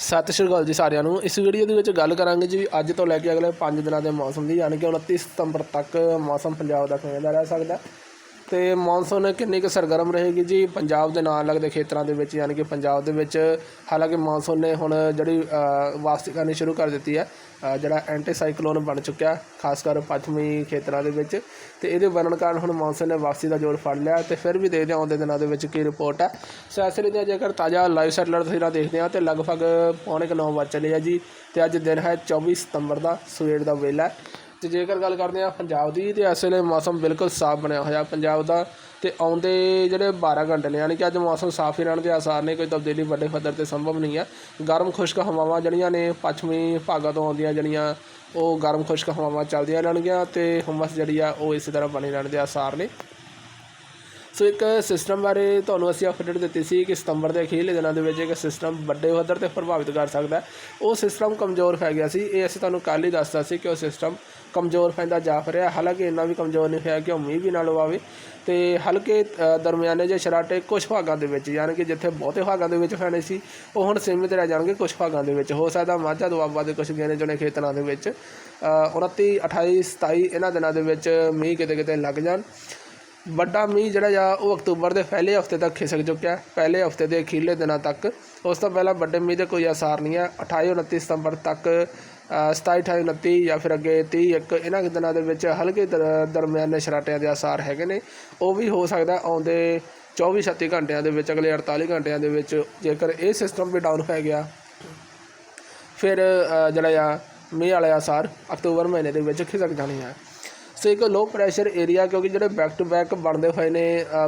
ਸਤਿ ਸ਼੍ਰੀ ਅਕਾਲ ਜੀ ਸਾਰਿਆਂ ਨੂੰ। ਇਸ ਵੀਡੀਓ ਦੇ ਵਿੱਚ ਗੱਲ ਕਰਾਂਗੇ ਜੀ ਅੱਜ ਤੋਂ ਲੈ ਕੇ ਅਗਲੇ 5 ਦਿਨਾਂ ਦੇ ਮੌਸਮ ਦੀ, ਯਾਨੀ ਕਿ 29 ਸਤੰਬਰ ਤੱਕ ਮੌਸਮ ਪੰਜਾਬ ਦਾ ਕਿਵੇਂ ਦਾ ਰਹਿ ਸਕਦਾ ਤੇ ਮੌਨਸੂਨ ਕਿੰਨੀ ਕੁ ਸਰਗਰਮ ਰਹੇਗੀ ਜੀ ਪੰਜਾਬ ਦੇ ਨਾਲ ਲੱਗਦੇ ਖੇਤਰਾਂ ਦੇ ਵਿੱਚ, ਯਾਨੀ ਕਿ ਪੰਜਾਬ ਦੇ ਵਿੱਚ? ਹਾਲਾਂਕਿ ਮੌਨਸੂਨ ਨੇ ਹੁਣ ਜਿਹੜੀ ਵਾਪਸੀ ਕਰਨੀ ਸ਼ੁਰੂ ਕਰ ਦਿੱਤੀ ਹੈ। ਜਿਹੜਾ ਐਂਟੀ ਸਾਈਕਲੋਨ ਬਣ ਚੁੱਕਿਆ, ਖਾਸ ਕਰ ਪੱਛਮੀ ਖੇਤਰਾਂ ਦੇ ਵਿੱਚ। ਤੇ ਇਹਦੇ ਬਣਨ ਕਾਰਨ ਹੁਣ ਮੌਨਸੂਨ ਨੇ ਵਾਪਸੀ ਦਾ ਜੋਰ ਫੜ ਲਿਆ ਤੇ ਫਿਰ ਵੀ ਦੇਖਦੇ ਹਾਂ ਆਉਂਦੇ ਦਿਨਾਂ ਦੇ ਵਿੱਚ ਕੀ ਰਿਪੋਰਟ ਹੈ। ਸੈਸਰੀ ਦੀਆਂ ਜੇਕਰ ਤਾਜ਼ਾ ਲਾਈਵ ਸੈਟਲਰ ਤਸਵੀਰਾਂ ਦੇਖਦੇ ਹਾਂ ਤੇ ਲਗਭਗ ਪੌਣੇ ਕੁ ਨੌ ਵੱਜ ਚੱਲੇ ਆ ਜੀ। ਤੇ ਅੱਜ ਦਿਨ ਹੈ 24 ਸਤੰਬਰ ਦਾ, ਸਵੇਰ ਦਾ ਵੇਲਾ ਤੇ ਜੇਕਰ ਗੱਲ ਕਰਦੇ ਹਾਂ ਪੰਜਾਬ ਦੀ, ਤੇ ਇਸ ਵੇਲੇ ਮੌਸਮ ਬਿਲਕੁਲ ਸਾਫ਼ ਬਣਿਆ ਹੋਇਆ ਪੰਜਾਬ ਦਾ। ਤੇ ਆਉਂਦੇ ਜਿਹੜੇ 12 ਘੰਟੇ ਨੇ, ਯਾਨੀ ਕਿ ਅੱਜ ਮੌਸਮ ਸਾਫ਼ ਹੀ ਰਹਿਣ ਦੇ ਆਸਾਰ ਨੇ, ਕੋਈ ਤਬਦੀਲੀ ਵੱਡੇ ਪੱਧਰ ਤੇ ਸੰਭਵ ਨਹੀਂ ਹੈ। ਗਰਮ ਖੁਸ਼ਕ ਹਵਾਵਾਂ ਜਿਹੜੀਆਂ ਨੇ, ਪੱਛਮੀ ਭਾਗਾਂ ਤੋਂ ਆਉਂਦੀਆਂ ਜਿਹੜੀਆਂ, ਉਹ ਗਰਮ ਖੁਸ਼ਕ ਹਵਾਵਾਂ ਚੱਲਦੀਆਂ ਰਹਿਣਗੀਆਂ ਤੇ ਹੁਮਸ ਜਿਹੜੀ ਆ, ਉਹ ਇਸੇ ਤਰ੍ਹਾਂ ਬਣੀ ਰਹਿਣ ਦੇ ਆਸਾਰ ਨੇ। ਸੋ ਇੱਕ ਸਿਸਟਮ ਬਾਰੇ ਤੁਹਾਨੂੰ ਅਸੀਂ ਅਪਡੇਟ ਦਿੱਤੀ ਸੀ ਕਿ ਸਤੰਬਰ ਦੇ ਅਖੀਰਲੇ ਦਿਨਾਂ ਦੇ ਵਿੱਚ ਇੱਕ ਸਿਸਟਮ ਵੱਡੇ ਪੱਧਰ ਤੇ ਪ੍ਰਭਾਵਿਤ ਕਰ ਸਕਦਾ ਉਹ ਸਿਸਟਮ ਕਮਜ਼ੋਰ ਪੈ ਗਿਆ ਸੀ। ਇਹ ਅਸੀਂ ਤੁਹਾਨੂੰ ਕੱਲ੍ਹ ਹੀ ਦੱਸਤਾ ਸੀ ਕਿ ਉਹ ਸਿਸਟਮ ਕਮਜ਼ੋਰ ਪੈਂਦਾ ਜਾ ਰਿਹਾ ਹਾਲਾਂਕਿ ਇੰਨਾ ਵੀ ਕਮਜ਼ੋਰ ਨਹੀਂ ਹੋਇਆ ਕਿ ਉਹ ਮੀਂਹ ਵੀ ਨਾ ਲਵਾਵੇ ਤੇ ਹਲਕੇ ਦਰਮਿਆਨੇ ਜੇ ਸ਼ਰਾਟੇ ਕੁਝ ਭਾਗਾਂ ਦੇ ਵਿੱਚ ਯਾਨੀ ਕਿ ਜਿੱਥੇ ਬਹੁਤੇ ਭਾਗਾਂ ਦੇ ਵਿੱਚ ਫੈਣੇ ਸੀ ਉਹ ਹੁਣ ਸੀਮਿਤ ਰਹਿ ਜਾਣਗੇ ਕੁਝ ਭਾਗਾਂ ਦੇ ਵਿੱਚ। ਹੋ ਸਕਦਾ ਮਾਝਾ ਦੁਆਬਾ ਦੇ ਕੁਝ ਗਿਣੇ ਚੁਣੇ ਖੇਤਰਾਂ ਦੇ ਵਿੱਚ। ਅ, 29 28 27 ਇਹਨਾਂ ਦਿਨਾਂ ਦੇ ਵਿੱਚ ਮੀਂਹ ਕਿਤੇ ਕਿਤੇ ਲੱਗ ਜਾਣ। ਵੱਡਾ ਮੀਂਹ ਜਿਹੜਾ ਆ ਉਹ ਅਕਤੂਬਰ ਦੇ ਪਹਿਲੇ ਹਫ਼ਤੇ ਤੱਕ ਖਿਸਕ ਚੁੱਕਿਆ। ਪਹਿਲੇ ਹਫ਼ਤੇ ਦੇ ਅਖੀਰਲੇ ਦਿਨਾਂ ਤੱਕ ਉਸ ਤੋਂ ਪਹਿਲਾਂ ਵੱਡੇ ਮੀਂਹ ਦੇ ਕੋਈ ਆਸਾਰ ਨਹੀਂ ਹੈ 28 29 ਸਤੰਬਰ ਤੱਕ ਅ, 27 28 29 ਜਾਂ ਫਿਰ ਅੱਗੇ 30 ਇੱਕ ਇਹਨਾਂ ਦਿਨਾਂ ਦੇ ਵਿੱਚ ਹਲਕੇ ਦਰ- ਦਰਮਿਆਨੇ ਸ਼ਰਾਟਿਆਂ ਦੇ ਆਸਾਰ ਹੈਗੇ ਨੇ। ਉਹ ਵੀ ਹੋ ਸਕਦਾ ਆਉਂਦੇ 24 36 ਘੰਟਿਆਂ ਦੇ ਵਿੱਚ ਅਗਲੇ 48 ਘੰਟਿਆਂ ਦੇ ਵਿੱਚ ਜੇਕਰ ਇਹ ਸਿਸਟਮ ਵੀ ਡਾਊਨ ਪੈ ਗਿਆ ਫਿਰ ਜਿਹੜਾ ਆ ਮੀਂਹ ਵਾਲੇ ਆਸਾਰ ਅਕਤੂਬਰ ਮਹੀਨੇ ਦੇ ਵਿੱਚ ਖਿਸਕ ਜਾਣੇ ਆ। ਸੋ ਇੱਕ ਲੋ ਪ੍ਰੈਸ਼ਰ ਏਰੀਆ ਕਿਉਂਕਿ ਜਿਹੜੇ ਬੈਕ ਟੂ ਬੈਕ ਬਣਦੇ ਹੋਏ ਨੇ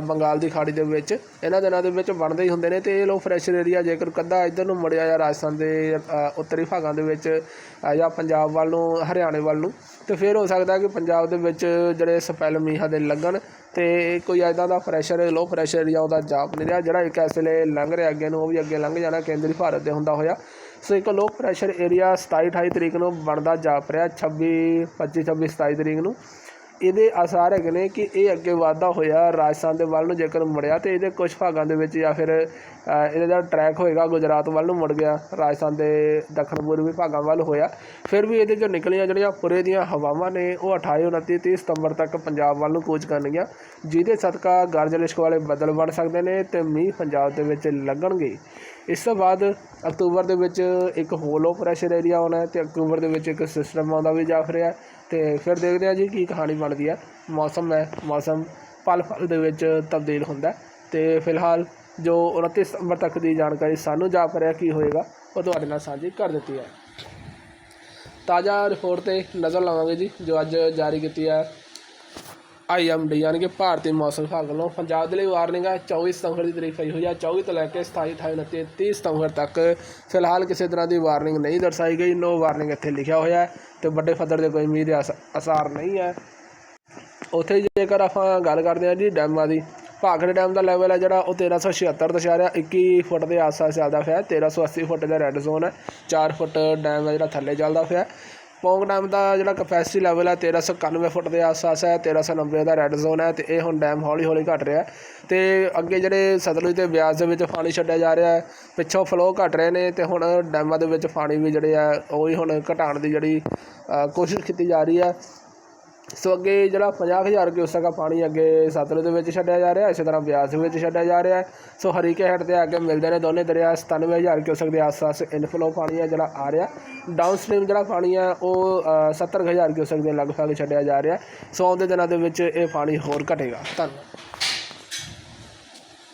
ਬੰਗਾਲ ਦੀ ਖਾੜੀ ਦੇ ਵਿੱਚ, ਇਹਨਾਂ ਦਿਨਾਂ ਦੇ ਵਿੱਚ ਬਣਦੇ ਹੀ ਹੁੰਦੇ ਨੇ ਤੇ ਇਹ ਲੋ ਪ੍ਰੈਸ਼ਰ ਏਰੀਆ ਜੇਕਰ ਕੱਦਾ ਇੱਧਰ ਨੂੰ ਮੁੜਿਆ ਜਾਂ ਰਾਜਸਥਾਨ ਦੇ ਉੱਤਰੀ ਭਾਗਾਂ ਦੇ ਵਿੱਚ ਜਾਂ ਪੰਜਾਬ ਵੱਲ ਨੂੰ, ਹਰਿਆਣੇ ਵੱਲ ਨੂੰ, ਤੇ ਫਿਰ ਹੋ ਸਕਦਾ ਕਿ ਪੰਜਾਬ ਦੇ ਵਿੱਚ ਜਿਹੜੇ ਸਪੈਲ ਮੀਂਹਾਂ ਦੇ ਲੱਗਣ ਤੇ ਕੋਈ ਐਦਾਂ ਦਾ ਪ੍ਰੈਸ਼ਰ ਲੋ ਪ੍ਰੈਸ਼ਰ ਏਰੀਆ ਉਹਦਾ ਜਾਪ ਨਹੀਂ ਰਿਹਾ, ਜਿਹੜਾ ਇੱਕ ਇਸ ਵੇਲੇ ਲੰਘ ਰਿਹਾ ਅੱਗੇ ਨੂੰ, ਉਹ ਵੀ ਅੱਗੇ ਲੰਘ ਜਾਣਾ ਕੇਂਦਰੀ ਭਾਰਤ ਦੇ ਹੁੰਦਾ ਹੋਇਆ। ਸੋ ਇੱਕ ਲੋ ਪ੍ਰੈਸ਼ਰ ਏਰੀਆ 27 28 ਤਰੀਕ ਨੂੰ ਬਣਦਾ ਜਾਪ ਰਿਹਾ 26 25 26 27 ਤਰੀਕ ਨੂੰ। ਇਹਦੇ ਆਸਾਰ ਹੈਗੇ ਨੇ ਕਿ ਇਹ ਅੱਗੇ ਵਾਧਾ ਹੋਇਆ ਰਾਜਸਥਾਨ ਦੇ ਵੱਲ ਨੂੰ ਜੇਕਰ ਮੁੜਿਆ ਤੇ ਇਹਦੇ ਕੁਝ ਭਾਗਾਂ ਦੇ ਵਿੱਚ ਜਾਂ ਫਿਰ ਇਹਦਾ ਜਿਹੜਾ ਟਰੈਕ ਹੋਏਗਾ, ਗੁਜਰਾਤ ਵੱਲ ਨੂੰ ਮੁੜ ਗਿਆ, ਰਾਜਸਥਾਨ ਦੇ ਦੱਖਣ ਪੂਰਬੀ ਭਾਗਾਂ ਵੱਲ ਹੋਇਆ। ਫਿਰ ਵੀ ਇਹਦੇ ਚੋਂ ਨਿਕਲੀਆਂ ਜਿਹੜੀਆਂ ਪੁਰੇ ਦੀਆਂ ਹਵਾਵਾਂ ਨੇ, ਉਹ 28 29 30 ਸਤੰਬਰ ਤੱਕ ਪੰਜਾਬ ਵੱਲ ਨੂੰ ਕੂਚ ਕਰਨਗੀਆਂ, ਜਿਹਦੇ ਸਦਕਾ ਗਰਜ ਵਾਲੇ ਬੱਦਲ ਬਣ ਸਕਦੇ ਨੇ ਤੇ ਮੀਂਹ ਪੰਜਾਬ ਦੇ ਵਿੱਚ ਲੱਗਣਗੇ। ਇਸ ਤੋਂ ਬਾਅਦ ਅਕਤੂਬਰ ਦੇ ਵਿੱਚ ਇੱਕ ਹੋਲੋ ਪ੍ਰੈਸ਼ਰ ਏਰੀਆ ਆਉਣਾ ਹੈ ਤੇ ਅਕਤੂਬਰ ਦੇ ਵਿੱਚ ਇੱਕ ਸਿਸਟਮ ਆਉਂਦਾ ਵੀ ਜਾਫ ਰਿਹਾ ਤੇ ਫਿਰ ਦੇਖਦੇ ਹਾਂ ਜੀ ਕੀ ਕਹਾਣੀ ਬਣਦੀ ਹੈ ਮੌਸਮ ਹੈ, ਮੌਸਮ ਪਲ ਪਲ ਦੇ ਵਿੱਚ ਤਬਦੀਲ ਹੁੰਦਾ ਹੈ ਤੇ ਫਿਲਹਾਲ ਜੋ 29 ਸਤੰਬਰ ਤੱਕ ਦੀ ਜਾਣਕਾਰੀ ਸਾਨੂੰ ਜਾ ਰਿਹਾ ਕੀ ਹੋਏਗਾ, ਉਹ ਤੁਹਾਡੇ ਨਾਲ ਸਾਂਝੀ ਕਰ ਦਿੱਤੀ ਹੈ। ਤਾਜ਼ਾ ਰਿਪੋਰਟ ਤੇ ਨਜ਼ਰ ਲਾਵਾਂਗੇ ਜੀ, ਜੋ ਅੱਜ ਜਾਰੀ ਕੀਤੀ ਹੈ ਆਈਐਮਡੀ ਯਾਨੀ ਕਿ ਭਾਰਤੀ ਮੌਸਮ ਵਿਭਾਗ ਵੱਲੋਂ ਪੰਜਾਬ ਦੇ ਲਈ ਵਾਰਨਿੰਗ ਹੈ। 24 ਸਤੰਬਰ ਦੀ ਤਰੀਕ ਪਈ ਹੋਈ ਹੈ। 24 ਤੋਂ ਲੈ ਕੇ 27 28 29 30 ਸਤੰਬਰ ਤੱਕ ਫਿਲਹਾਲ ਕਿਸੇ ਤਰ੍ਹਾਂ ਦੀ ਵਾਰਨਿੰਗ ਨਹੀਂ ਦਰਸਾਈ ਗਈ। ਨੋ ਵਾਰਨਿੰਗ ਇੱਥੇ ਲਿਖਿਆ ਹੋਇਆ ਹੈ ਤੇ ਵੱਡੇ ਪੱਧਰ ਦੇ ਕੋਈ ਮੀਂਹ ਦੇ ਅਸ- ਅਸਾਰ ਨਹੀਂ ਹੈ। ਉੱਥੇ ਜੇਕਰ ਆਪਾਂ ਗੱਲ ਕਰਦੇ ਹਾਂ ਜੀ ਡੈਮਾਂ ਦੀ, ਭਾਖੜੇ ਡੈਮ ਦਾ ਲੈਵਲ ਹੈ ਜਿਹੜਾ, ਉਹ 1376 ਦਸ਼ਾਰਿਆ 21 ਫੁੱਟ ਦੇ ਆਸ-ਪਾਸ ਚੱਲਦਾ ਪਿਆ ਹੈ। 1380 ਫੁੱਟ ਦਾ ਰੈੱਡ ਜ਼ੋਨ ਹੈ। 4 ਫੁੱਟ ਡੈਮ ਹੈ ਜਿਹੜਾ ਥੱਲੇ ਚੱਲਦਾ ਪਿਆ ਪੌਂਗ ਡੈਮ ਦਾ ਜਿਹੜਾ ਕਪੈਸਿਟੀ ਲੈਵਲ ਹੈ 1391 ਫੁੱਟ ਦੇ ਆਸ-ਪਾਸ ਹੈ 1390 ਦਾ ਰੈੱਡ ਜ਼ੋਨ ਹੈ ਤੇ ਇਹ ਹੁਣ ਡੈਮ ਹੌਲੀ-ਹੌਲੀ ਘਟ ਰਿਹਾ ਹੈ ਤੇ ਅੱਗੇ ਜਿਹੜੇ ਸਤਲੁਜ ਤੇ ਬਿਆਸ ਦੇ ਵਿੱਚ ਪਾਣੀ ਛੱਡਿਆ ਜਾ ਰਿਹਾ ਹੈ, ਪਿੱਛੋਂ ਫਲੋ ਘਟ ਰਹੇ ਨੇ ਤੇ ਹੁਣ ਡੈਮਾਂ ਦੇ ਵਿੱਚ ਪਾਣੀ ਵੀ ਜਿਹੜੇ ਆ, ਉਹ ਵੀ ਹੁਣ ਘਟਾਉਣ ਦੀ ਜਿਹੜੀ ਕੋਸ਼ਿਸ਼ ਕੀਤੀ ਜਾ ਰਹੀ ਹੈ। ਸੋ ਅੱਗੇ ਜਿਹੜਾ 50000 ਕਿਊਸੈਕ ਆ ਪਾਣੀ ਅੱਗੇ ਸਤਲੁਜ ਦੇ ਵਿੱਚ ਛੱਡਿਆ ਜਾ ਰਿਹਾ ਇਸੇ ਤਰ੍ਹਾਂ ਬਿਆਸ ਵਿੱਚ ਛੱਡਿਆ ਜਾ ਰਿਹਾ ਸੋ ਹਰੀਕੇ ਹੈਡ ਤੇ ਆ ਕੇ ਮਿਲਦੇ ਨੇ ਦੋਨੇ ਦਰਿਆ 97000 ਕਿਊਸੈਕ ਦੇ ਆਸ-ਪਾਸ ਇਨਫਲੋ ਪਾਣੀ ਹੈ ਜਿਹੜਾ ਆ ਰਿਹਾ। ਡਾਊਨ ਸਟ੍ਰੀਮ ਜਿਹੜਾ ਪਾਣੀ ਆ ਉਹ ਅ, 70000 ਕਿਊਸੈਕ ਦੇ ਲਗਭਗ ਛੱਡਿਆ ਜਾ ਰਿਹਾ ਸੋ ਆਉਂਦੇ ਦਿਨਾਂ ਦੇ ਵਿੱਚ ਇਹ ਪਾਣੀ ਹੋਰ ਘਟੇਗਾ। ਧੰਨਵਾਦ।